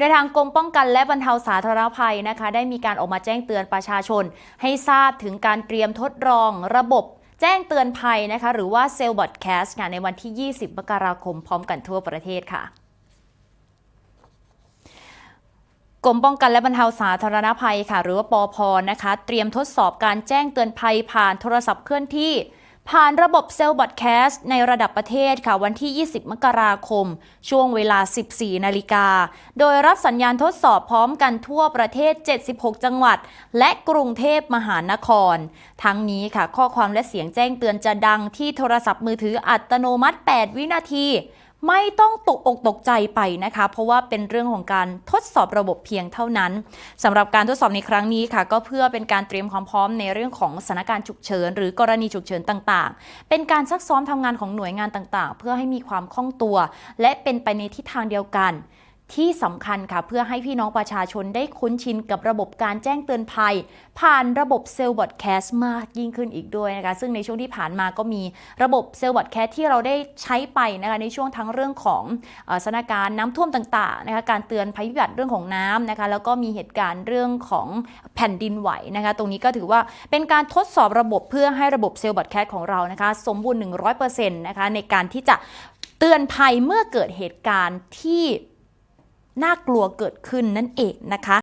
โดยทางกรมป้องกันและบรรเทาสาธารณภัยนะคะ ได้มีการออกมาแจ้งเตือนประชาชน ให้ทราบถึงการเตรียมทดลองระบบแจ้งเตือนภัยนะคะ หรือว่าเซลบอดแคสต์ในวันที่ 20 มกราคมพร้อมกันทั่วประเทศค่ะกรมป้องกันและบรรเทาสาธารณภัยค่ะ หรือว่าปอพนะคะ เตรียมทดสอบการแจ้งเตือนภัยผ่านโทรศัพท์เคลื่อนที่ ผ่านระบบเซลล์บอดแคสต์ในระดับประเทศค่ะวันที่ 20 มกราคม ช่วงเวลา 14 นาฬิกา โดยรับสัญญาณทดสอบพร้อมกันทั่วประเทศ 76 จังหวัด และกรุงเทพมหานคร ทั้งนี้ค่ะข้อความและเสียงแจ้งเตือนจะดังที่โทรศัพท์มือถืออัตโนมัติ 8 วินาที ไม่ต้องตกอกตกใจไปนะคะ เพราะว่าเป็นเรื่องของการทดสอบระบบเพียงเท่านั้นสำหรับการทดสอบในครั้งนี้ค่ะ ก็เพื่อเป็นการเตรียมความพร้อมในเรื่องของสถานการณ์ฉุกเฉินหรือกรณีฉุกเฉินต่างๆ เป็นการซักซ้อมทำงานของหน่วยงานต่างๆ เพื่อให้มีความคล่องตัว และเป็นไปในทิศทางเดียวกัน ที่สำคัญค่ะเพื่อให้พี่น้องประชาชนได้คุ้นชินกับระบบการแจ้งเตือนภัย ผ่านระบบเซลล์บอดแคสต์มากยิ่งขึ้นอีกด้วยนะคะซึ่งในช่วงที่ผ่านมาก็มีระบบเซลล์บอดแคสต์ที่เราได้ใช้ไปนะคะในช่วงทั้งเรื่องของสถานการณ์น้ำท่วมต่างๆนะคะการเตือนภัยพิบัติเรื่องของน้ำนะคะแล้วก็มีเหตุการณ์เรื่องของแผ่นดินไหวนะคะตรงนี้ก็ถือว่าเป็นการทดสอบระบบเพื่อให้ระบบเซลล์บอดแคสต์ของเรานะคะสมบูรณ์ 100%นะคะในการที่จะเตือนภัยเมื่อเกิดเหตุการณ์ที่ น่ากลัวเกิดขึ้นนั่นเองนะคะ